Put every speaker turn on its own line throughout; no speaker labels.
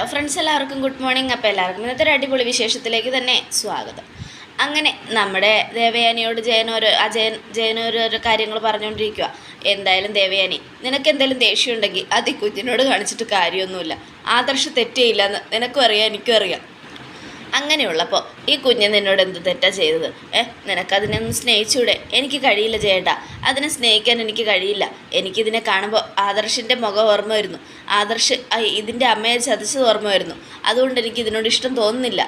Hello friends എല്ലാവർക്കും good morning. അപ്പോൾ എല്ലാവർക്കും ഇന്നത്തെ ഒരു അടിപൊളി വിശേഷത്തിലേക്ക് തന്നെ സ്വാഗതം. അങ്ങനെ നമ്മുടെ ദേവയാനിയോട് ജയനോരോ അജയൻ ജയൻ ജയനോരോരോ കാര്യങ്ങൾ പറഞ്ഞുകൊണ്ടിരിക്കുക എന്തായാലും ദേവയാനി നിനക്ക് എന്തെങ്കിലും ദേഷ്യം ഉണ്ടെങ്കിൽ അത് ഈ കുഞ്ഞിനോട് കാണിച്ചിട്ട് കാര്യമൊന്നുമില്ല. ആദർശ തെറ്റേയില്ലെന്ന് നിനക്കും അറിയാം എനിക്കും അറിയാം. അങ്ങനെയുള്ളപ്പോൾ ഈ കുഞ്ഞ് നിന്നോട് എന്ത് തെറ്റാ ചെയ്തത്? ഏ നിനക്കതിനെ ഒന്ന് സ്നേഹിച്ചൂടെ? എനിക്ക് കഴിയില്ല ചേട്ടാ അതിനെ സ്നേഹിക്കാൻ എനിക്ക് കഴിയില്ല. എനിക്കിതിനെ കാണുമ്പോൾ ആദർശിന്റെ മുഖം ഓർമ്മ വരുന്നു. ആദർശ് ഇതിന്റെ അമ്മയെ ചതിച്ചത് ഓർമ്മ വരുന്നു. അതുകൊണ്ട് എനിക്ക് ഇതിനോട് ഇഷ്ടം തോന്നുന്നില്ല.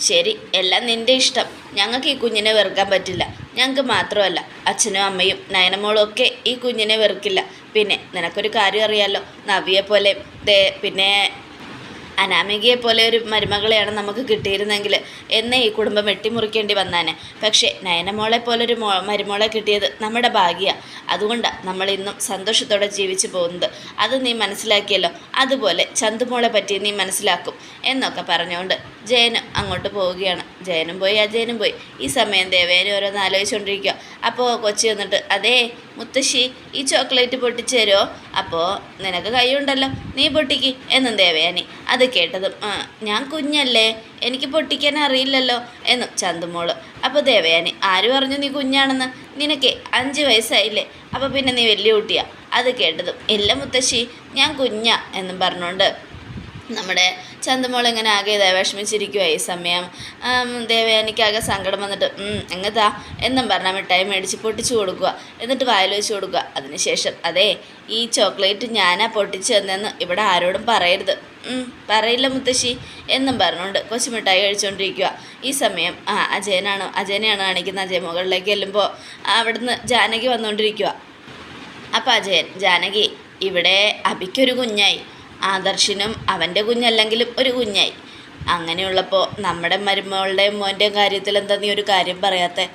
ശരി എല്ലാം നിന്റെ ഇഷ്ടം. ഞങ്ങൾക്ക് ഈ കുഞ്ഞിനെ വെറുക്കാൻ പറ്റില്ല. ഞങ്ങൾക്ക് മാത്രമല്ല അച്ഛനും അമ്മയും നയനമോളും ഒക്കെ ഈ കുഞ്ഞിനെ വെറുക്കില്ല. പിന്നെ നിനക്കൊരു കാര്യം അറിയാലോ. നവിയെ പോലെ ദേ പിന്നെ അനാമികയെ പോലെ ഒരു മരുമകളെയാണ് നമുക്ക് കിട്ടിയിരുന്നെങ്കിൽ എന്നെ ഈ കുടുംബം വെട്ടിമുറിക്കേണ്ടി വന്നാനെ. പക്ഷേ നയനമോളെ പോലൊരു മോ മരുമോളെ കിട്ടിയത് നമ്മുടെ ഭാഗ്യമാണ് അതുകൊണ്ടാണ് നമ്മൾ ഇന്നും സന്തോഷത്തോടെ ജീവിച്ചു പോകുന്നത്. അത് നീ മനസ്സിലാക്കിയല്ലോ. അതുപോലെ ചന്തുമോളെ പറ്റി നീ മനസ്സിലാക്കും. എന്നൊക്കെ പറഞ്ഞുകൊണ്ട് ജയനും അങ്ങോട്ട് പോവുകയാണ്. ജയനും പോയി അജയനും പോയി. ഈ സമയം ദേവേനെ ഓരോന്ന് ആലോചിച്ചുകൊണ്ടിരിക്കുക അപ്പോൾ കൊച്ചി വന്നിട്ട് അതേ മുത്തശ്ശി ഈ ചോക്ലേറ്റ് പൊട്ടിച്ചു തരുമോ അപ്പോൾ നിനക്ക് കൈയുണ്ടല്ലോ. നീ പൊട്ടിക്ക് എന്നും ദേവയാനി അത് കേട്ടതും "ആ, ഞാൻ കുഞ്ഞല്ലേ. എനിക്ക് പൊട്ടിക്കാൻ അറിയില്ലല്ലോ എന്നും ചന്തുമോൾ. അപ്പോൾ ദേവയാനി ആര് പറഞ്ഞു നീ കുഞ്ഞാണെന്ന്? നിനക്ക് അഞ്ച് വയസ്സായില്ലേ. അപ്പോൾ പിന്നെ നീ വലിയ കുട്ടിയാ. അത് കേട്ടതും ഇല്ല മുത്തശ്ശി ഞാൻ കുഞ്ഞാ എന്നും പറഞ്ഞുകൊണ്ട് നമ്മുടെ ചന്തമോൾ ഇങ്ങനെ ആകെ വിഷമിച്ചിരിക്കുക ഈ സമയം. ദേവയാനിക്കാകെ സങ്കടം വന്നിട്ട് എങ്ങത്താ? എന്നും പറഞ്ഞാൽ മിഠായി മേടിച്ച് പൊട്ടിച്ചു കൊടുക്കുക എന്നിട്ട് വായിൽ വെച്ച് കൊടുക്കുക അതിനുശേഷം അതെ ഈ ചോക്ലേറ്റ് ഞാനാ പൊട്ടിച്ചു തന്നെന്ന് ഇവിടെ ആരോടും പറയരുത്. പറയില്ല മുത്തശ്ശി. എന്നും പറഞ്ഞുകൊണ്ട് കൊച്ചു മിഠായി കഴിച്ചുകൊണ്ടിരിക്കുക ഈ സമയം ആ അജയനാണ് അജയനെയാണ് കാണിക്കുന്നത് അജയ മുകളിലേക്ക് ചെല്ലുമ്പോൾ അവിടുന്ന് ജാനകി വന്നുകൊണ്ടിരിക്കുക അപ്പം അജയൻ ജാനകി ഇവിടെ അബിക്കൊരു കുഞ്ഞായി. ആദർശിനും അവന്റെ കുഞ്ഞല്ലെങ്കിലും ഒരു കുഞ്ഞായി. അങ്ങനെയുള്ളപ്പോൾ നമ്മുടെ മരുമകളുടെയും മോന്റെയും കാര്യത്തിൽ എന്താ നീ ഒരു കാര്യം പറയാത്ത?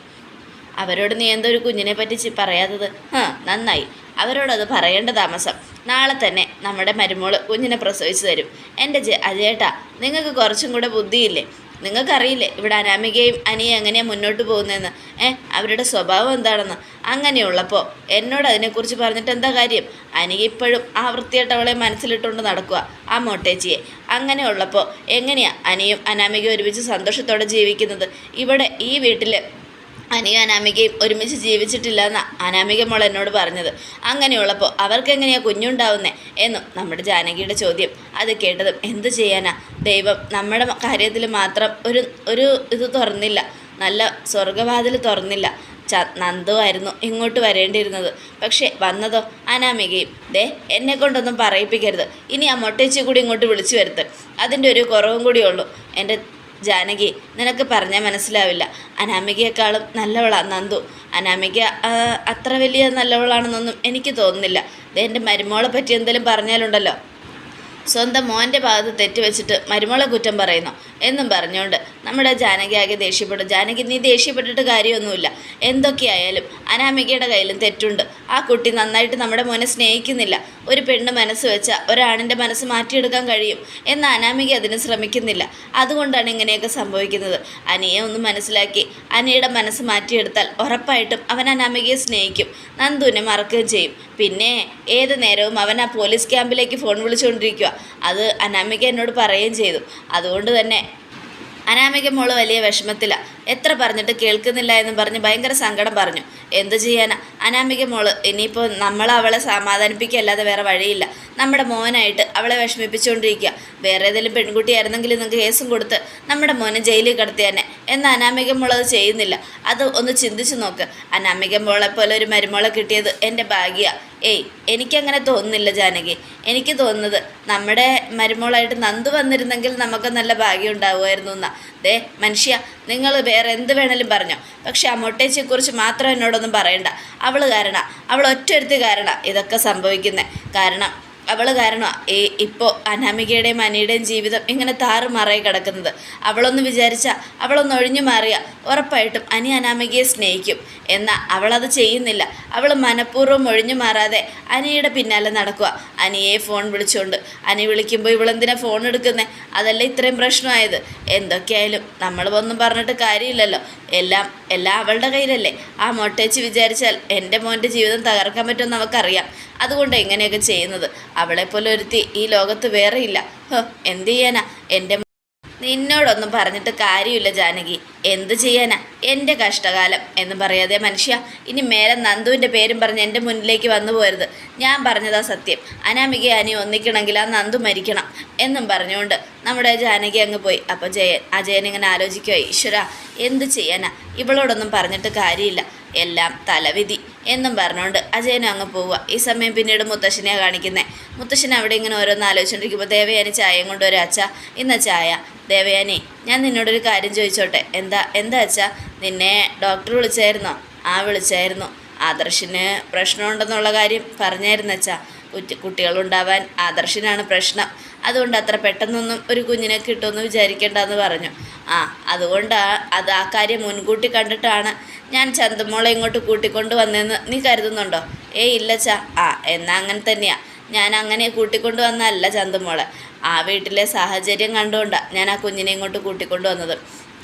അവരോട് നീ എന്തോ ഒരു കുഞ്ഞിനെ പറ്റി പറയാത്തത്? നന്നായി. അവരോടത് പറയേണ്ട താമസം. നാളെ തന്നെ നമ്മുടെ മരുമോൾ കുഞ്ഞിനെ പ്രസവിച്ചു തരും. എന്റെ അജയേട്ടാ നിങ്ങൾക്ക് കുറച്ചും കൂടെ ബുദ്ധിയില്ലേ? നിങ്ങൾക്കറിയില്ലേ ഇവിടെ അനാമികയും അനിയും എങ്ങനെയാണ് മുന്നോട്ട് പോകുന്നതെന്ന്? ഏ അവരുടെ സ്വഭാവം എന്താണെന്ന്? അങ്ങനെയുള്ളപ്പോൾ എന്നോട് അതിനെക്കുറിച്ച് പറഞ്ഞിട്ട് എന്താ കാര്യം? അനിക ഇപ്പോഴും ആ വൃത്തിയായിട്ടവളെ മനസ്സിലിട്ടുകൊണ്ട് നടക്കുക ആ മൊട്ടേച്ചിയെ. അങ്ങനെയുള്ളപ്പോൾ എങ്ങനെയാണ് അനിയും അനാമികയും ഒരുമിച്ച് സന്തോഷത്തോടെ ജീവിക്കുന്നത്? ഇവിടെ ഈ വീട്ടിൽ അനിയും അനാമികയും ഒരുമിച്ച് ജീവിച്ചിട്ടില്ല എന്ന അനാമിക മോൾ എന്നോട് പറഞ്ഞത്. അങ്ങനെയുള്ളപ്പോൾ അവർക്ക് എങ്ങനെയാ കുഞ്ഞുണ്ടാവുന്നേ എന്നും നമ്മുടെ ജാനകിയുടെ ചോദ്യം. അത് കേട്ടതും എന്ത് ചെയ്യാനാ? ദൈവം നമ്മുടെ കാര്യത്തിൽ മാത്രം ഒരു ഒരു ഇത് തുറന്നില്ല. നല്ല സ്വർഗവാതിൽ തുറന്നില്ല. ച നന്ദുവായിരുന്നു ഇങ്ങോട്ട് വരേണ്ടിയിരുന്നത്. പക്ഷേ വന്നതോ അനാമികയും ദേ എന്നെ കൊണ്ടൊന്നും പറയിപ്പിക്കരുത്. ഇനി ആ മൊട്ടേച്ചി കൂടി ഇങ്ങോട്ട് വിളിച്ചു വരുത്ത് അതിന്റെ ഒരു കുറവും കൂടിയുള്ളൂ എന്റെ ജാനകി നിനക്ക് പറഞ്ഞാൽ മനസ്സിലാവില്ല. അനാമികയെക്കാളും നല്ലവളാണ് നന്ദു. അനാമിക അത്ര വലിയ നല്ലവളാണെന്നൊന്നും എനിക്ക് തോന്നുന്നില്ല. എന്റെ മരുമോളെ പറ്റി എന്തെങ്കിലും പറഞ്ഞാലുണ്ടല്ലോ. സ്വന്തം മോന്റെ ഭാഗത്ത് തെറ്റ് വെച്ചിട്ട് മരുമോളെ കുറ്റം പറയുന്നു? എന്നും പറഞ്ഞുകൊണ്ട് നമ്മുടെ ജാനകി ആകെ ദേഷ്യപ്പെടും ജാനകി നീ ദേഷ്യപ്പെട്ടിട്ട് കാര്യമൊന്നുമില്ല. എന്തൊക്കെയായാലും അനാമികയുടെ കയ്യിലും തെറ്റുണ്ട്. ആ കുട്ടി നന്നായിട്ട് നമ്മുടെ മോനെ സ്നേഹിക്കുന്നില്ല. ഒരു പെണ്ണ് മനസ്സ് വെച്ചാൽ ഒരാണിന്റെ മനസ്സ് മാറ്റിയെടുക്കാൻ കഴിയും എന്ന് അനാമിക അതിന് ശ്രമിക്കുന്നില്ല. അതുകൊണ്ടാണ് ഇങ്ങനെയൊക്കെ സംഭവിക്കുന്നത്. അനിയെ ഒന്ന് മനസ്സിലാക്കി. അനിയുടെ മനസ്സ് മാറ്റിയെടുത്താൽ ഉറപ്പായിട്ടും അവൻ അനാമികയെ സ്നേഹിക്കും. നന്ദുവിനെ മറക്കുകയും ചെയ്യും. പിന്നെ ഏത് നേരവും അവൻ ആ പോലീസ് ക്യാമ്പിലേക്ക് ഫോൺ വിളിച്ചുകൊണ്ടിരിക്കുക അത് അനാമിക എന്നോട് പറയുകയും ചെയ്തു. അതുകൊണ്ട് തന്നെ അനാമിക മോൾ വലിയ വിഷമത്തിലാണ് എത്ര പറഞ്ഞിട്ട് കേൾക്കുന്നില്ല എന്ന് പറഞ്ഞ് ഭയങ്കര സങ്കടം പറഞ്ഞു. എന്ത് ചെയ്യാനാ? അനാമിക മോൾ ഇനിയിപ്പോൾ നമ്മൾ അവളെ സമാധാനിപ്പിക്കുകയല്ലാതെ വേറെ വഴിയില്ല. നമ്മുടെ മോനായിട്ട് അവളെ വിഷമിപ്പിച്ചുകൊണ്ടിരിക്കുക. വേറെ ഏതെങ്കിലും പെൺകുട്ടിയായിരുന്നെങ്കിൽ നിങ്ങൾക്ക് കേസും കൊടുത്ത് നമ്മുടെ മോനെ ജയിലിൽ കിടത്തിയാനെ എന്നാൽ അനാമിക മോൾ അത് ചെയ്യുന്നില്ല. അത് ഒന്ന് ചിന്തിച്ച് നോക്ക്. അനാമിക പോലെ ഒരു മരുമോളെ കിട്ടിയത് എന്റെ ഭാഗ്യമാണ് ഏയ് എനിക്കങ്ങനെ തോന്നുന്നില്ല ജാനകി. എനിക്ക് തോന്നുന്നത് നമ്മുടെ മരുമോളായിട്ട് നന്ദു വന്നിരുന്നെങ്കിൽ നമുക്ക് നല്ല ഭാഗ്യം ഉണ്ടാവുമായിരുന്നു എന്നാ. ദേ മനുഷ്യ നിങ്ങൾ വേറെ എന്ത് വേണേലും പറഞ്ഞോ. പക്ഷെ ആ മൊട്ടേച്ചിയെക്കുറിച്ച് മാത്രം എന്നോടൊന്നും പറയണ്ട. അവൾ കാരണം. അവൾ ഒറ്റൊരുത്തി കാരണം ഇതൊക്കെ സംഭവിക്കുന്നത് കാരണം അവൾ കാരണം ഇപ്പോൾ അനാമികയുടെയും അനിയുടെയും ജീവിതം ഇങ്ങനെ താറുമാറായി കിടക്കുന്നത്. അവളൊന്ന് വിചാരിച്ചാൽ അവളൊന്ന് ഒഴിഞ്ഞു മാറിയ ഉറപ്പായിട്ടും അനി അനാമികയെ സ്നേഹിക്കും. എന്നാൽ അവളത് ചെയ്യുന്നില്ല. അവൾ മനഃപൂർവം ഒഴിഞ്ഞു മാറാതെ അനിയുടെ പിന്നാലെ നടക്കുക. അനിയെ ഫോൺ വിളിച്ചുകൊണ്ട് അനി വിളിക്കുമ്പോൾ ഇവളെന്തിനാ ഫോൺ എടുക്കുന്നത് അതല്ല ഇത്രയും പ്രശ്നമായത്. എന്തൊക്കെയായാലും നമ്മൾ ഒന്നും പറഞ്ഞിട്ട് കാര്യമില്ലല്ലോ. എല്ലാം എല്ലാം അവളുടെ കയ്യിലല്ലേ. ആ മൊട്ടേച്ച് വിചാരിച്ചാൽ എന്റെ മോന്റെ ജീവിതം തകർക്കാൻ പറ്റുമെന്ന് നമുക്കറിയാം. അതുകൊണ്ട് എങ്ങനെയൊക്കെ ചെയ്യുന്നത്? അവളെപ്പോലെ ഒരുത്തി ഈ ലോകത്ത് വേറെയില്ല. എന്ത് ചെയ്യാനാ? എന്റെ നിന്നോടൊന്നും പറഞ്ഞിട്ട് കാര്യമില്ല ജാനകി. എന്ത് ചെയ്യാനാ? എന്റെ കഷ്ടകാലം എന്ന് പറയാതെ മനുഷ്യ ഇനി മേലെ നന്ദുവിന്റെ പേരും പറഞ്ഞ് എന്റെ മുന്നിലേക്ക് വന്നു പോരുത്. ഞാൻ പറഞ്ഞതാ സത്യം. അനാമിക അനി ഒന്നിക്കണമെങ്കിൽ ആ നന്ദു മരിക്കണം എന്നും പറഞ്ഞുകൊണ്ട് നമ്മുടെ ജാനകി അങ്ങ് പോയി. അപ്പോൾ ജയൻ അജയൻ ഇങ്ങനെ ആലോചിക്കുക ഈശ്വര എന്ത് ചെയ്യാനാ? ഇവളോടൊന്നും പറഞ്ഞിട്ട് കാര്യമില്ല. എല്ലാം തലവിധി. എന്നും പറഞ്ഞുകൊണ്ട് അജയനും അങ്ങ് പോവുക. ഈ സമയം പിന്നീട് മുത്തശ്ശനെ കാണിക്കുന്നത് മുത്തശ്ശൻ അവിടെ ഇങ്ങനെ ഓരോന്ന് ആലോചിച്ചുകൊണ്ടിരിക്കുമ്പോൾ ദേവയാനി ചായയും കൊണ്ടുവരും അച്ഛ ഇന്ന ചായ. ദേവയാനി ഞാൻ നിന്നോടൊരു കാര്യം ചോദിച്ചോട്ടെ. എന്താ എന്താ അച്ഛ? നിന്നെ ഡോക്ടർ വിളിച്ചായിരുന്നോ. ആ വിളിച്ചായിരുന്നു. ആദർശിന് പ്രശ്നമുണ്ടെന്നുള്ള കാര്യം പറഞ്ഞായിരുന്നു അച്ഛാ. കുട്ടികളുണ്ടാവാൻ ആദർശനാണ് പ്രശ്നം. അതുകൊണ്ട് അത്ര പെട്ടെന്നൊന്നും ഒരു കുഞ്ഞിനെ കിട്ടുമെന്ന് വിചാരിക്കേണ്ടെന്ന് പറഞ്ഞു. ആ അതുകൊണ്ട് അത് ആ കാര്യം മുൻകൂട്ടി കണ്ടിട്ടാണ് ഞാൻ ചന്തമോളെ ഇങ്ങോട്ട് കൂട്ടിക്കൊണ്ട് വന്നതെന്ന് നീ കരുതുന്നുണ്ടോ? ഏയ് ഇല്ല ഇല്ലച്ചാ ആ എന്നാൽ അങ്ങനെ തന്നെയാണ് ഞാൻ അങ്ങനെ കൂട്ടിക്കൊണ്ട് വന്നതല്ല ചന്തമോളെ. ആ വീട്ടിലെ സാഹചര്യം കണ്ടുകൊണ്ടാണ് ഞാൻ ആ കുഞ്ഞിനെ ഇങ്ങോട്ട് കൂട്ടിക്കൊണ്ട് വന്നത്.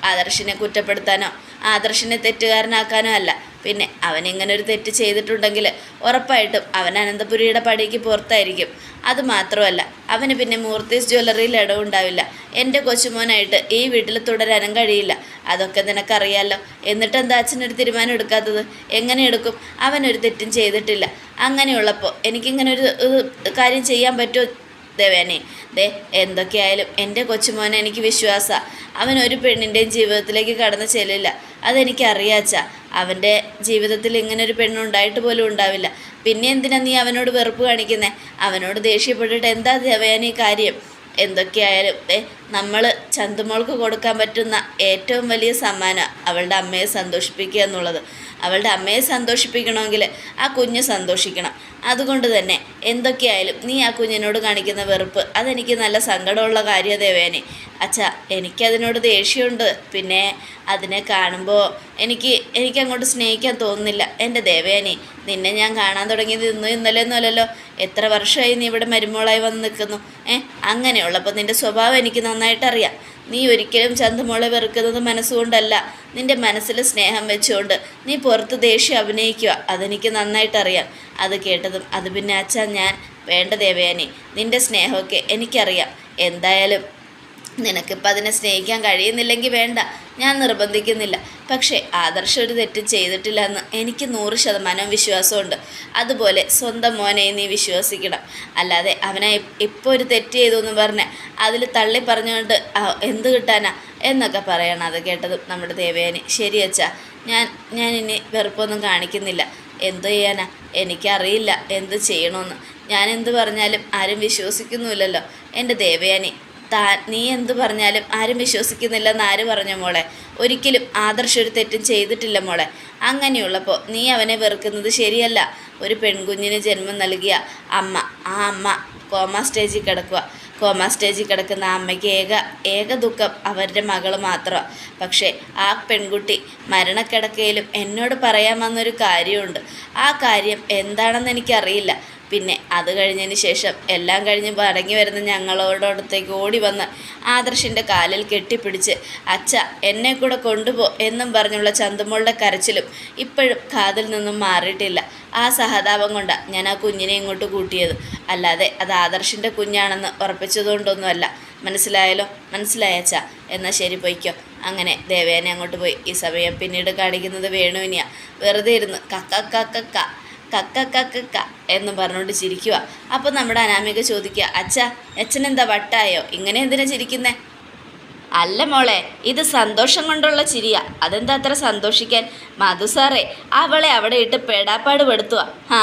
ആദർശിനെ കുറ്റപ്പെടുത്താനോ ആദർശിനെ തെറ്റുകാരനാക്കാനോ അല്ല. പിന്നെ അവൻ ഇങ്ങനെ ഒരു തെറ്റ് ചെയ്തിട്ടുണ്ടെങ്കിൽ ഉറപ്പായിട്ടും അവൻ അനന്തപുരിയുടെ പടിക്ക് പുറത്തായിരിക്കും. അത് മാത്രമല്ല അവന് പിന്നെ മൂർത്തീസ് ജ്വല്ലറിയിൽ ഇടവുണ്ടാവില്ല എന്റെ കൊച്ചുമോനായിട്ട് ഈ വീട്ടിൽ തുടരാനും കഴിയില്ല. അതൊക്കെ നിനക്കറിയാലോ. എന്നിട്ട് എന്താ അച്ഛനൊരു തീരുമാനം എടുക്കാത്തത്? എങ്ങനെ എടുക്കും? അവനൊരു തെറ്റും ചെയ്തിട്ടില്ല. അങ്ങനെയുള്ളപ്പോൾ എനിക്കിങ്ങനെ ഒരു കാര്യം ചെയ്യാൻ പറ്റുമോ? ദേവേനെ ദേ എന്തൊക്കെയായാലും എന്റെ കൊച്ചുമോനെ എനിക്ക് വിശ്വാസമാണ് അവൻ ഒരു പെണ്ണിന്റെയും ജീവിതത്തിലേക്ക് കടന്നു ചെല്ലില്ല. അതെനിക്കറിയാച്ച. അവന്റെ ജീവിതത്തിൽ ഇങ്ങനെ ഒരു പെണ്ണുണ്ടായിട്ട് പോലും ഉണ്ടാവില്ല. പിന്നെ എന്തിനാ നീ അവനോട് വെറുപ്പ് കാണിക്കുന്നേ? അവനോട് ദേഷ്യപ്പെട്ടിട്ട് എന്താ ദേവയാനി കാര്യം? എന്തൊക്കെയായാലും ദേ നമ്മൾ ചന്തുമോൾക്ക് കൊടുക്കാൻ പറ്റുന്ന ഏറ്റവും വലിയ സമ്മാനം അവളുടെ അമ്മയെ സന്തോഷിപ്പിക്കുക എന്നുള്ളത്. അവളുടെ അമ്മയെ സന്തോഷിപ്പിക്കണമെങ്കിൽ ആ കുഞ്ഞ് സന്തോഷിക്കണം. അതുകൊണ്ട് തന്നെ എന്തൊക്കെയായാലും നീ ആ കുഞ്ഞിനോട് കാണിക്കുന്ന വെറുപ്പ് അതെനിക്ക് നല്ല സങ്കടമുള്ള കാര്യം ദേവേനെ. അച്ഛാ എനിക്കതിനോട് ദേഷ്യമുണ്ട്. പിന്നെ അതിനെ കാണുമ്പോൾ എനിക്ക് എനിക്ക് അങ്ങോട്ട് സ്നേഹിക്കാൻ തോന്നുന്നില്ല. എന്റെ ദേവേനെ നിന്നെ ഞാൻ കാണാൻ തുടങ്ങിയത് ഇന്നും ഇന്നലെ ഒന്നുമല്ലല്ലോ എത്ര വർഷമായി നീ ഇവിടെ മരുമോളായി വന്ന് നിൽക്കുന്നു. ഏ അങ്ങനെയുള്ളപ്പോൾ നിന്റെ സ്വഭാവം എനിക്ക് നന്നായിട്ട് അറിയാം നീ ഒരിക്കലും ചന്തമോളെ വെറുക്കുന്നത് മനസ്സുകൊണ്ടല്ല. നിന്റെ മനസ്സിൽ സ്നേഹം വെച്ചുകൊണ്ട് നീ പുറത്ത് ദേഷ്യം അഭിനയിക്കുക. അതെനിക്ക് നന്നായിട്ടറിയാം. അത് കേട്ടതും അത് പിന്നെ അച്ഛാ ഞാൻ. വേണ്ട ദേവയാനി നിന്റെ സ്നേഹമൊക്കെ എനിക്കറിയാം. എന്തായാലും നിനക്കിപ്പോൾ അതിനെ സ്നേഹിക്കാൻ കഴിയുന്നില്ലെങ്കിൽ വേണ്ട. ഞാൻ നിർബന്ധിക്കുന്നില്ല. പക്ഷേ ആദർശം ഒരു തെറ്റും ചെയ്തിട്ടില്ല എന്ന് എനിക്ക് നൂറ് ശതമാനം വിശ്വാസമുണ്ട്. അതുപോലെ സ്വന്തം മോനെ നീ വിശ്വസിക്കണം. അല്ലാതെ അവനെ ഇപ്പോൾ ഒരു തെറ്റ് ചെയ്തു എന്ന് പറഞ്ഞ് അതിൽ തള്ളി പറഞ്ഞുകൊണ്ട് "ആ, എന്ത് കിട്ടാനാ? എന്നൊക്കെ പറയണം അത് കേട്ടതും നമ്മുടെ ദേവയാനി. ശരി അച്ഛാ ഞാൻ ഞാൻ ഇനി വെറുപ്പൊന്നും കാണിക്കുന്നില്ല. എന്ത് ചെയ്യാനാ? എനിക്കറിയില്ല. എന്ത് ചെയ്യണമെന്ന് ഞാൻ എന്ത് പറഞ്ഞാലും ആരും വിശ്വസിക്കുന്നുമില്ലല്ലോ. എന്റെ ദേവയാനി താൻ നീ എന്തു പറഞ്ഞാലും ആരും വിശ്വസിക്കുന്നില്ലെന്ന് ആര് പറഞ്ഞു മോളെ? ഒരിക്കലും ആദർശ ഒരു തെറ്റും ചെയ്തിട്ടില്ല മോളെ. അങ്ങനെയുള്ളപ്പോൾ നീ അവനെ വെറുക്കുന്നത് ശരിയല്ല. ഒരു പെൺകുഞ്ഞിന് ജന്മം നൽകിയ അമ്മ ആ അമ്മ കോമ സ്റ്റേജിൽ കിടക്കുക കോമ സ്റ്റേജിൽ കിടക്കുന്ന അമ്മയ്ക്ക് ഏക ഏക ദുഃഖം അവരുടെ മകൾ മാത്രമാണ് പക്ഷേ ആ പെൺകുട്ടി മരണക്കിടക്കയിലും എന്നോട് പറയാൻ വന്നൊരു കാര്യമുണ്ട്. ആ കാര്യം എന്താണെന്ന് എനിക്കറിയില്ല. പിന്നെ അത് കഴിഞ്ഞതിന് ശേഷം എല്ലാം കഴിഞ്ഞ് മടങ്ങി വരുന്ന ഞങ്ങളോടടുത്തേക്ക് ഓടി വന്ന് ആദർശിന്റെ കാലിൽ കെട്ടിപ്പിടിച്ച് അച്ഛ എന്നെ കൂടെ കൊണ്ടുപോ എന്നും പറഞ്ഞുള്ള ചന്തുമോളുടെ കരച്ചിലും ഇപ്പോഴും കാതിൽ നിന്നും മാറിയിട്ടില്ല. ആ സഹതാപം കൊണ്ടാണ് ഞാൻ ആ കുഞ്ഞിനെ ഇങ്ങോട്ട് കൂട്ടിയത്. അല്ലാതെ അത് ആദർശിന്റെ കുഞ്ഞാണെന്ന് ഉറപ്പിച്ചതുകൊണ്ടൊന്നുമല്ല. മനസ്സിലായല്ലോ? മനസ്സിലായച്ചാ എന്നാൽ ശരി പൊയ്ക്കോ. അങ്ങനെ ദേവേനെ അങ്ങോട്ട് പോയി. ഈ സമയം പിന്നീട് കാണിക്കുന്നത് വേണുവിനെയാണ് വെറുതെ ഇരുന്ന് കക്ക കക്ക കക്ക കക്ക ക എന്ന് പറഞ്ഞുകൊണ്ട് ചിരിക്കുക അപ്പോൾ നമ്മുടെ അനാമിക ചോദിക്കുക അച്ഛ അച്ഛനെന്താ വട്ടായോ? ഇങ്ങനെ എന്തിനാ ചിരിക്കുന്നേ? അല്ല മോളെ ഇത് സന്തോഷം കൊണ്ടുള്ള ചിരിയ. അതെന്താ അത്ര സന്തോഷിക്കാൻ? മധു സാറേ അവളെ അവിടെ ഇട്ട് പെടാപ്പാട് പെടുത്തുക ആ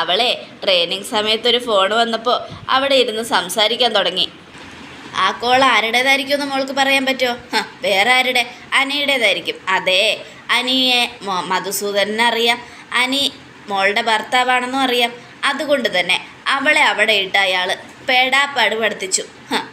അവളെ ട്രെയിനിങ് സമയത്ത് ഒരു ഫോൺ വന്നപ്പോൾ അവിടെ ഇരുന്ന് സംസാരിക്കാൻ തുടങ്ങി. ആ കോൾ ആരുടേതായിരിക്കും എന്ന് മോൾക്ക് പറയാൻ പറ്റുമോ വേറെ ആരുടെ? അനിയുടേതായിരിക്കും. അതെ അനിയെ മധുസൂദനറിയാം അനി മോളുടെ ഭർത്താവാണെന്നും അറിയാം. അതുകൊണ്ട് തന്നെ അവളെ അവിടെ ഇട്ട് അയാൾ പേടാപ്പാട് പഠിപ്പിച്ചു.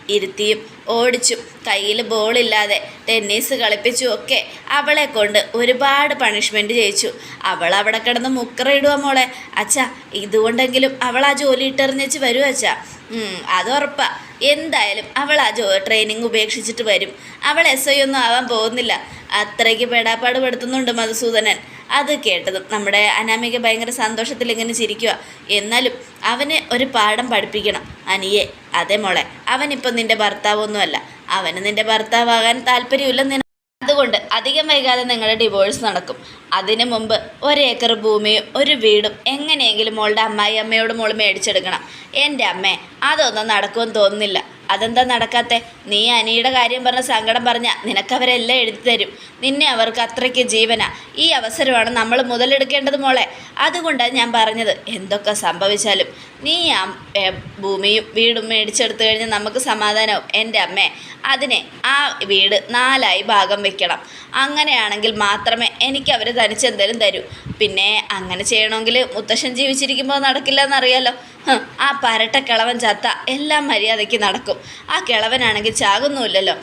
ഇരുത്തിയും ഓടിച്ചും കയ്യിൽ ബോളില്ലാതെ ടെന്നീസ് കളിപ്പിച്ചും ഒക്കെ അവളെ കൊണ്ട് ഒരുപാട് പണിഷ്മെന്റ് ചെയ്യിച്ചു. അവൾ അവിടെ കിടന്ന് മുക്കറയിടുക മോളെ. അച്ഛാ ഇതുകൊണ്ടെങ്കിലും അവൾ ആ ജോലി ഇട്ടെറിഞ്ഞേച്ച് വരും അച്ഛാ. ഉം, അത് ഉറപ്പാ. എന്തായാലും അവൾ ആ ജോ ട്രെയിനിങ് ഉപേക്ഷിച്ചിട്ട് വരും. അവൾ എസ് ഐ ഒന്നും ആവാൻ പോകുന്നില്ല. അത്രയ്ക്ക് പേടാപ്പാട് പെടുത്തുന്നുണ്ട് മധുസൂദനൻ അത് കേട്ടതും. നമ്മുടെ അനാമിക ഭയങ്കര സന്തോഷത്തിൽ ഇങ്ങനെ ചിരിക്കുക എന്നാലും അവന് ഒരു പാഠം പഠിപ്പിക്കണം. അനിയെ അതേ മോളെ അവനിപ്പം നിന്റെ ഭർത്താവൊന്നുമല്ല. അവന് നിന്റെ ഭർത്താവാകാൻ താല്പര്യമില്ലെന്ന് അതുകൊണ്ട് അധികം വൈകാതെ നിങ്ങളുടെ ഡിവോഴ്സ് നടക്കും. അതിനു മുമ്പ് ഒരേക്കർ ഭൂമിയും ഒരു വീടും എങ്ങനെയെങ്കിലും മോളുടെ അമ്മായി അമ്മയോട് മോൾ മേടിച്ചെടുക്കണം. എന്റെ അമ്മേ അതൊന്നും നടക്കുമെന്ന് തോന്നുന്നില്ല. അതെന്താ നടക്കാത്തെ? നീ അനിയുടെ കാര്യം പറഞ്ഞ സങ്കടം പറഞ്ഞ നിനക്കവരെല്ലാം എഴുതി തരും. നിന്നെ അവർക്ക് അത്രയ്ക്ക് ജീവന. ഈ അവസരമാണ് നമ്മൾ മുതലെടുക്കേണ്ടത് മോളെ. അതുകൊണ്ടാണ് ഞാൻ പറഞ്ഞത്. എന്തൊക്കെ സംഭവിച്ചാലും നീ ആ ഭൂമിയും വീടും മേടിച്ചെടുത്തു കഴിഞ്ഞാൽ നമുക്ക് സമാധാനവും. എന്റെ അമ്മേ അതിനെ ആ വീട് നാലായി ഭാഗം വെക്കണം. അങ്ങനെയാണെങ്കിൽ മാത്രമേ എനിക്ക് അവർ തനിച്ചെന്തേലും തരൂ. പിന്നെ അങ്ങനെ ചെയ്യണമെങ്കിൽ മുത്തശ്ശൻ ജീവിച്ചിരിക്കുമ്പോൾ നടക്കില്ല എന്നറിയാലോ ആ പരട്ടക്കിളവൻ ചത്ത എല്ലാം മര്യാദയ്ക്ക് നടക്കും. ആ കിളവനാണെങ്കിൽ ചാകുന്നുമില്ലല്ലോ.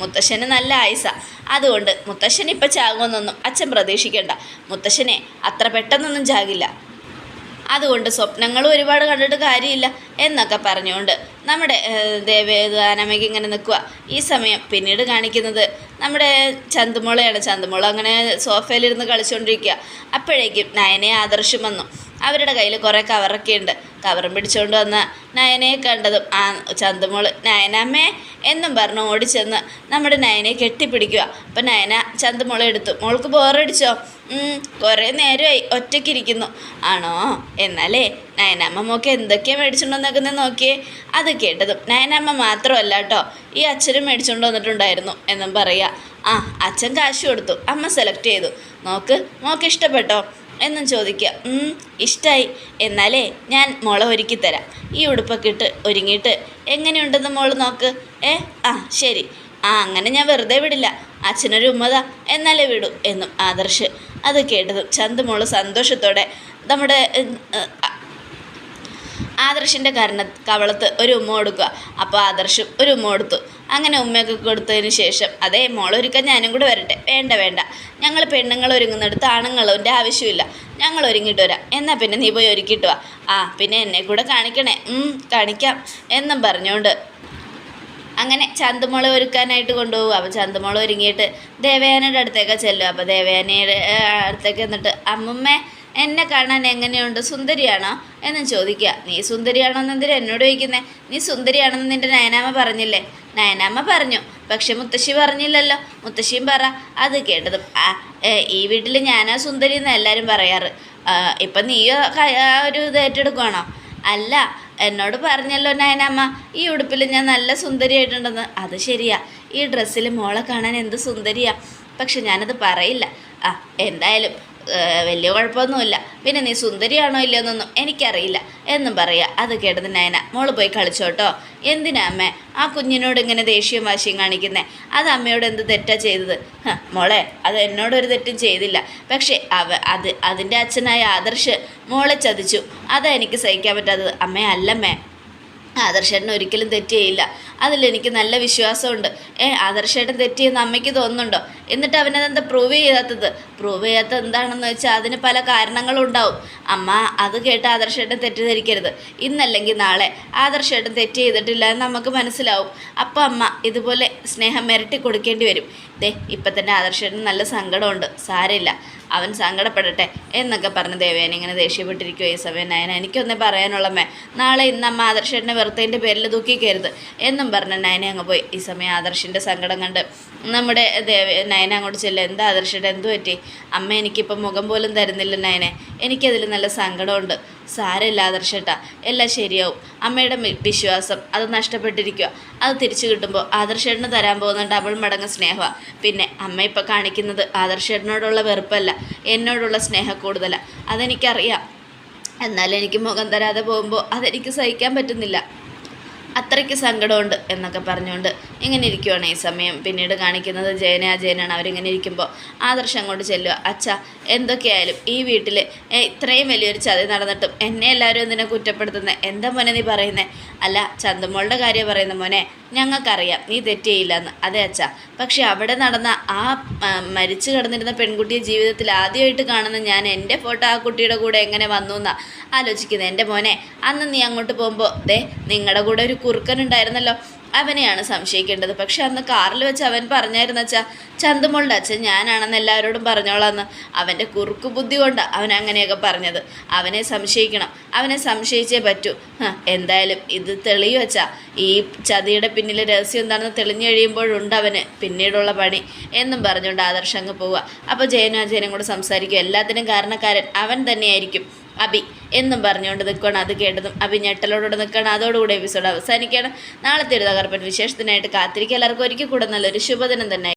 മുത്തശ്ശന് നല്ല ആയുസ. അതുകൊണ്ട് മുത്തശ്ശൻ ഇപ്പം ചാകുമെന്നൊന്നും അച്ഛൻ പ്രതീക്ഷിക്കേണ്ട. മുത്തശ്ശനെ അത്ര പെട്ടെന്നൊന്നും ചാകില്ല. അതുകൊണ്ട് സ്വപ്നങ്ങളും ഒരുപാട് കണ്ടിട്ട് കാര്യമില്ല എന്നൊക്കെ പറഞ്ഞുകൊണ്ട് നമ്മുടെ ദേവേദാനമ്മയ്ക്ക് ഇങ്ങനെ നിൽക്കുക ഈ സമയം പിന്നീട് കാണിക്കുന്നത് നമ്മുടെ ചന്തുമോളയാണ് ചന്തുമോള അങ്ങനെ സോഫയിലിരുന്ന് കളിച്ചുകൊണ്ടിരിക്കുക അപ്പോഴേക്കും നയനെ ആദർശം വന്നു. അവരുടെ കയ്യിൽ കുറേ കവറൊക്കെ ഉണ്ട് കവറും പിടിച്ചുകൊണ്ട് വന്ന നയനയെ കണ്ടതും ആ ചന്തുമോൾ നയനമ്മേ എന്നും പറഞ്ഞു ഓടിച്ചെന്ന് നമ്മുടെ നയനെ കെട്ടിപ്പിടിക്കുക അപ്പം നയന ചന്തുമോളെ എടുത്തു. മോൾക്ക് ബോറടിച്ചോ കുറേ നേരമായി ഒറ്റയ്ക്കിരിക്കുന്നു. ആണോ? എന്നാലേ നയനമ്മ മോക്ക് എന്തൊക്കെയാണ് മേടിച്ചുകൊണ്ട് വന്നേക്കുന്നത് നോക്കിയേ അത് കേട്ടതും നയനമ്മ മാത്രമല്ല കേട്ടോ ഈ അച്ഛനും മേടിച്ചുകൊണ്ട് വന്നിട്ടുണ്ടായിരുന്നു എന്നും പറയുക ആ അച്ഛൻ കാശ് കൊടുത്തു. അമ്മ സെലക്ട് ചെയ്തു. നോക്ക് മോക്ക് ഇഷ്ടപ്പെട്ടോ? എന്നും ചോദിക്കുക ഇഷ്ടമായി എന്നാലേ ഞാൻ മോളെ ഒരുക്കി തരാം. ഈ ഉടുപ്പൊക്കെ ഇട്ട് ഒരുങ്ങിയിട്ട് എങ്ങനെയുണ്ടെന്ന് മോൾ നോക്ക്. ഏ ആ ശരി. ആ അങ്ങനെ ഞാൻ വെറുതെ വിടില്ല. അച്ഛനൊരു ഉമ്മത. എന്നാലേ വിടൂ എന്നും ആദർശ്. അത് കേട്ടതും ചന്തുമോൾ സന്തോഷത്തോടെ നമ്മുടെ ആദർശിന്റെ കരണ കവളത്ത് ഒരു ഉമ്മ കൊടുക്കുക. അപ്പോൾ ആദർശും ഒരു ഉമ്മ കൊടുത്തു. അങ്ങനെ ഉമ്മയൊക്കെ കൊടുത്തതിന് ശേഷം അതേ മോളൊരുക്കാൻ ഞാനും കൂടെ വരട്ടെ. വേണ്ട വേണ്ട. ഞങ്ങൾ പെണ്ണുങ്ങൾ ഒരുങ്ങുന്നിടത്ത് ആണുങ്ങളുടെ ആവശ്യമില്ല. ഞങ്ങൾ ഒരുങ്ങിയിട്ട് വരാം. എന്നാൽ പിന്നെ നീ പോയി ഒരുക്കിയിട്ട് വാ. ആ പിന്നെ എന്നെ കൂടെ കാണിക്കണേ. കാണിക്കാം. എന്നും പറഞ്ഞുകൊണ്ട് അങ്ങനെ ചന്തുമോളെ ഒരുക്കാനായിട്ട് കൊണ്ടുപോകും. അപ്പോൾ ചന്തുമോളെ ഒരുങ്ങിയിട്ട് ദേവയാനയുടെ അടുത്തേക്ക് ചെല്ലും അപ്പോൾ ദേവയാനയുടെ അടുത്തേക്ക് എന്നിട്ട് അമ്മുമ്മേ എന്നെ കാണാൻ എങ്ങനെയുണ്ട്? സുന്ദരിയാണോ? എന്ന് ചോദിക്കുക. നീ സുന്ദരിയാണോ എന്നെന്തിനാ എന്നോട് ചോദിക്കുന്നേ? നീ സുന്ദരിയാണെന്ന് നിന്റെ നയനാമ്മ പറഞ്ഞില്ലേ? നയനാമ്മ പറഞ്ഞു. പക്ഷെ മുത്തശ്ശി പറഞ്ഞില്ലല്ലോ. മുത്തശ്ശിയും പറ. അത് കേട്ടതും ഈ വീട്ടിൽ ഞാനാ സുന്ദരി എന്ന് എല്ലാവരും പറയാറ്. ഇപ്പം നീയോ ഒരു ഇത് ഏറ്റെടുക്കുവാണോ? അല്ല എന്നോട് പറഞ്ഞല്ലോ നയനമ്മ ഈ ഉടുപ്പിൽ ഞാൻ നല്ല സുന്ദരിയായിട്ടുണ്ടെന്ന്. അത് ശരിയാ. ഈ ഡ്രസ്സിൽ മോളെ കാണാൻ എന്ത് സുന്ദരിയാ? പക്ഷെ ഞാനത് പറയില്ല. ആ എന്തായാലും വലിയ കുഴപ്പമൊന്നുമില്ല. പിന്നെ നീ സുന്ദരിയാണോ ഇല്ലയോ എന്നൊന്നും എനിക്കറിയില്ല. എന്നും പറയുക അത് കേട്ടത് നയന മോൾ പോയി കളിച്ചോട്ടോ എന്തിനാ അമ്മേ ആ കുഞ്ഞിനോട് ഇങ്ങനെ ദേഷ്യം വാശിയും കാണിക്കുന്നേ? അത് അമ്മയോട് എന്ത് തെറ്റാ ചെയ്തത്? മോളെ അത് എന്നോടൊരു തെറ്റും ചെയ്തില്ല. പക്ഷേ അവ അത് അതിന്റെ അച്ഛനായ ആദർശ് മോളെ ചതിച്ചു. അതാ എനിക്ക് സഹിക്കാൻ പറ്റാത്തത്. അമ്മേ അല്ലമ്മേ. ആദർശേട്ടൻ ഒരിക്കലും തെറ്റ് അതിലെനിക്ക് നല്ല വിശ്വാസമുണ്ട്. ഏ ആദർശേട്ടൻ തെറ്റിയെന്ന് അമ്മയ്ക്ക് തോന്നുന്നുണ്ടോ? എന്നിട്ട് അവനതെന്താ പ്രൂവ് ചെയ്യാത്തത്? പ്രൂവ് ചെയ്യാത്തത് എന്താണെന്ന് വെച്ചാൽ അതിന് പല കാരണങ്ങളും ഉണ്ടാവും. അമ്മ അത് കേട്ട് ആദർശേട്ടൻ തെറ്റിദ്ധരിക്കരുത്. ഇന്നല്ലെങ്കിൽ നാളെ ആദർശേട്ടൻ തെറ്റ് ചെയ്തിട്ടില്ല എന്ന് നമുക്ക് മനസ്സിലാവും. അപ്പം അമ്മ ഇതുപോലെ സ്നേഹം മിരട്ടി കൊടുക്കേണ്ടി വരും. ദേ ഇപ്പം തന്നെ ആദർശേട്ടന് നല്ല സങ്കടമുണ്ട്. സാരമില്ല. അവൻ സങ്കടപ്പെടട്ടെ എന്നൊക്കെ പറഞ്ഞ് ദേവേന ഇങ്ങനെ ദേഷ്യപ്പെട്ടിരിക്കുമോ ഈ സമയം നയന എനിക്കൊന്നേ പറയാനുള്ളമ്മേ നാളെ ഇന്ന് അമ്മ ആദർശേട്ടനെ വെറുത്തതിന്റെ പേരിൽ ദുഃഖിക്കരുത് എന്നും പറഞ്ഞ് നയന അങ്ങ് പോയി. ഈ സമയം ആദർശിന്റെ സങ്കടം കണ്ട് നമ്മുടെ ദേവ നയന അങ്ങോട്ട് ചെല്ലുക എന്താ ആദർശേട്ടൻ എന്തു പറ്റി? അമ്മ എനിക്കിപ്പം മുഖം പോലും തരുന്നില്ല നയനെ. എനിക്കതിൽ നല്ല സങ്കടമുണ്ട്. സാരമില്ല ആദർശേട്ടാ. എല്ലാം ശരിയാവും. അമ്മയുടെ വിശ്വാസം അത് നഷ്ടപ്പെട്ടിരിക്കുക അത് തിരിച്ചു കിട്ടുമ്പോൾ ആദർശേട്ടന് തരാൻ പോകുന്ന ഡബിൾ മടങ്ങ് സ്നേഹമാണ് പിന്നെ അമ്മ ഇപ്പോൾ കാണിക്കുന്നത് ആദർശേട്ടനോടുള്ള വെറുപ്പല്ല എന്നോടുള്ള സ്നേഹം കൂടുതലാണ് അതെനിക്കറിയാം. എന്നാലും എനിക്ക് മുഖം തരാതെ പോകുമ്പോൾ അതെനിക്ക് സഹിക്കാൻ പറ്റുന്നില്ല. അത്രയ്ക്ക് സങ്കടമുണ്ട് എന്നൊക്കെ പറഞ്ഞുകൊണ്ട് ഇങ്ങനെ ഇരിക്കുവാണ് ഈ സമയം. പിന്നീട് കാണിക്കുന്നത് ജയന. അജയനാണ് അവരിങ്ങനെ ഇരിക്കുമ്പോൾ ആദർശം അങ്ങോട്ട് ചെല്ലുക അച്ഛ എന്തൊക്കെയായാലും ഈ വീട്ടിൽ ഇത്രയും വലിയൊരു ചതി നടന്നിട്ടും എന്നെ എല്ലാവരും എന്തിനാ കുറ്റപ്പെടുത്തുന്നത് എന്താ മോനെ നീ പറയുന്നത് അല്ല ചന്തമോളുടെ കാര്യം പറയുന്ന മോനെ. ഞങ്ങൾക്കറിയാം. നീ തെറ്റ് എന്ന് അതെ അച്ഛ. പക്ഷെ അവിടെ നടന്ന ആ ആ, മരിച്ചു കിടന്നിരുന്ന പെൺകുട്ടിയെ ജീവിതത്തിൽ ആദ്യമായിട്ട് കാണുന്ന ഞാൻ എന്റെ ഫോട്ടോ ആ കുട്ടിയുടെ കൂടെ എങ്ങനെ വന്നു എന്നാ ആലോചിക്കുന്നത് എന്റെ മോനെ അന്ന് നീ അങ്ങോട്ട് പോകുമ്പോൾ ദേ നിങ്ങളുടെ കൂടെ ഒരു കുറുക്കൻ ഉണ്ടായിരുന്നല്ലോ. അവനെയാണ് സംശയിക്കേണ്ടത്. പക്ഷെ അന്ന് കാറിൽ വെച്ച് അവൻ പറഞ്ഞായിരുന്നു അച്ഛാ ചന്തുമോളുടെ അച്ഛൻ ഞാനാണെന്ന് എല്ലാവരോടും പറഞ്ഞോളാന്ന്. അവന്റെ കുറുക്കു ബുദ്ധി കൊണ്ട് അവൻ അങ്ങനെയൊക്കെ പറഞ്ഞത്. അവനെ സംശയിക്കണം. അവനെ സംശയിച്ചേ പറ്റൂ. എന്തായാലും ഇത് തെളിയു വച്ചാ ഈ ചതിയുടെ പിന്നിലെ രഹസ്യം എന്താണെന്ന് തെളിഞ്ഞു കഴിയുമ്പോഴുണ്ട് അവന് പിന്നീടുള്ള പണി എന്നും പറഞ്ഞുകൊണ്ട് ആദർശ് അങ്ങ് പോവുക. അപ്പോൾ ജയനും അജയനും കൂടെ സംസാരിക്കും. എല്ലാത്തിനും കാരണക്കാരൻ അവൻ തന്നെയായിരിക്കും. അബി എന്നും പറഞ്ഞുകൊണ്ട് നിൽക്കണം അത് കേട്ടതും അബി ഞെട്ടലോടുകൂടെ നിൽക്കണം അതോടുകൂടി എപ്പിസോഡ് അവസാനിക്കുകയാണ്. നാളത്തെ ഒരു തകർപ്പൻ വിശേഷത്തിനായിട്ട് കാത്തിരിക്കുക. എല്ലാവർക്കും ഒരിക്കൽ കൂടെ നല്ലൊരു ശുഭദിനം തന്നെ.